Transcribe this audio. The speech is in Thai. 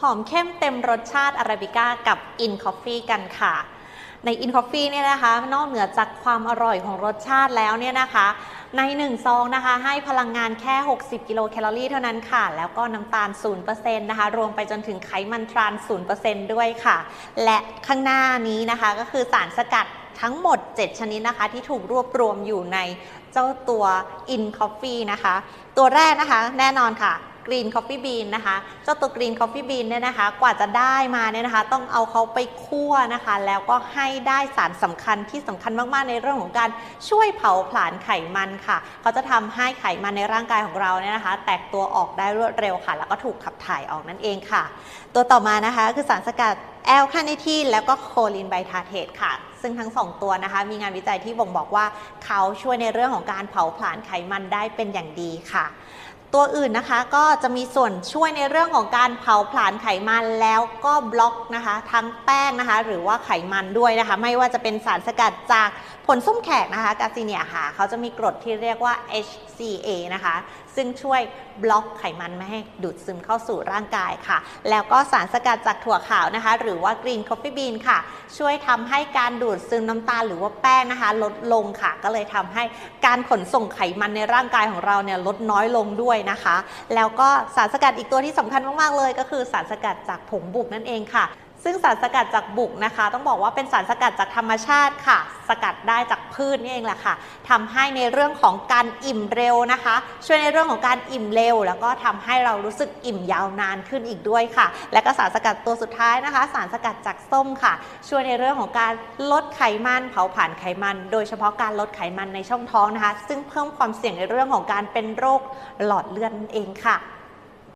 หอมเข้มเต็มรสชาติอาราบิก้ากับ In Coffee กันค่ะ ใน In Coffee เนี่ยนะคะนอกเหนือจากความอร่อยของรสชาติแล้วเนี่ยนะคะ ใน1ซองนะคะให้พลังงานแค่ 60 กิโลแคลอรี่เท่านั้นค่ะ แล้วก็น้ำตาล 0%นะคะ รวมไปจนถึงไขมันทราน 0%ด้วยค่ะ และข้างหน้านี้นะคะก็คือสารสกัดทั้งหมด 7 ชนิดนะคะ ที่ถูกรวบรวมอยู่ในเจ้าตัว In Coffee นะคะ ตัวแรกนะคะแน่นอนค่ะ Green Coffee Bean นะคะเจ้าตัว Green Coffee Bean เนี่ยนะคะกว่าจะได้มาเนี่ยนะคะ ต้องเอาเขาไปคั่วนะคะ แล้วก็ให้ได้สารสำคัญที่สำคัญมากๆ ในเรื่องของการช่วยเผาผลาญไขมันค่ะ เขาจะทำให้ไขมันในร่างกายของเราเนี่ยนะคะ แตกตัวออกได้รวดเร็วค่ะ แล้วก็ถูกขับถ่ายออกนั่นเองค่ะ ตัวต่อมานะคะคือสารสกัดแอลคาเนทีนแล้วก็โคลินไบทาเทตค่ะ ซึ่งทั้งสองตัวนะคะ มีงานวิจัยที่บ่งบอกว่าเขาช่วยในเรื่องของการเผาผลาญไขมันได้เป็นอย่างดีค่ะ ตัวอื่นนะคะก็จะมีส่วนช่วยในเรื่องของการเผาผลาญไขมันแล้วก็บล็อกนะคะ ทั้งแป้งนะคะ หรือว่าไขมันด้วยนะคะ ไม่ว่าจะเป็นสารสกัดจากผลส้มแขกนะคะกาซิเนียค่ะ เขาจะมีกรดที่เรียกว่า HCA นะคะ ซึ่งช่วยบล็อกไขมันไม่ให้ดูดซึมเข้าสู่ร่างกายค่ะ แล้วก็สารสกัดจากถั่วขาวนะคะหรืือว่ากรีนคอฟฟี่บีนค่ะ ช่วยทำให้การดูดซึมน้ำตาลหรือว่าแป้งนะคะ ลดลงค่ะ ก็เลยทำให้การขนส่งไขมันในร่างกายของเราเนี่ยลดน้อยลงด้วยนะคะ แล้วก็สารสกัดอีกตัวที่สำคัญมากๆเลย ก็คือสารสกัดจากผงบุกนั่นเองค่ะ ซึ่งสารสกัดจากบุกนะคะ ต้องบอกว่าเป็นสารสกัดจากธรรมชาติค่ะ สกัดได้จากพืชนี่เองแหละค่ะทำให้ในเรื่องของการอิ่มเร็วนะคะ ช่วยในเรื่องของการอิ่มเร็ว แล้วก็ทำให้เรารู้สึกอิ่มยาวนานขึ้นอีกด้วยค่ะ และก็สารสกัดตัวสุดท้ายนะคะ สารสกัดจากส้มค่ะ ช่วยในเรื่องของการลดไขมันเผาผลาญไขมัน โดยเฉพาะการลดไขมันในช่องท้องนะคะ ซึ่งเพิ่มความเสี่ยงในเรื่องของการเป็นโรคหลอดเลือดนั่นเองค่ะ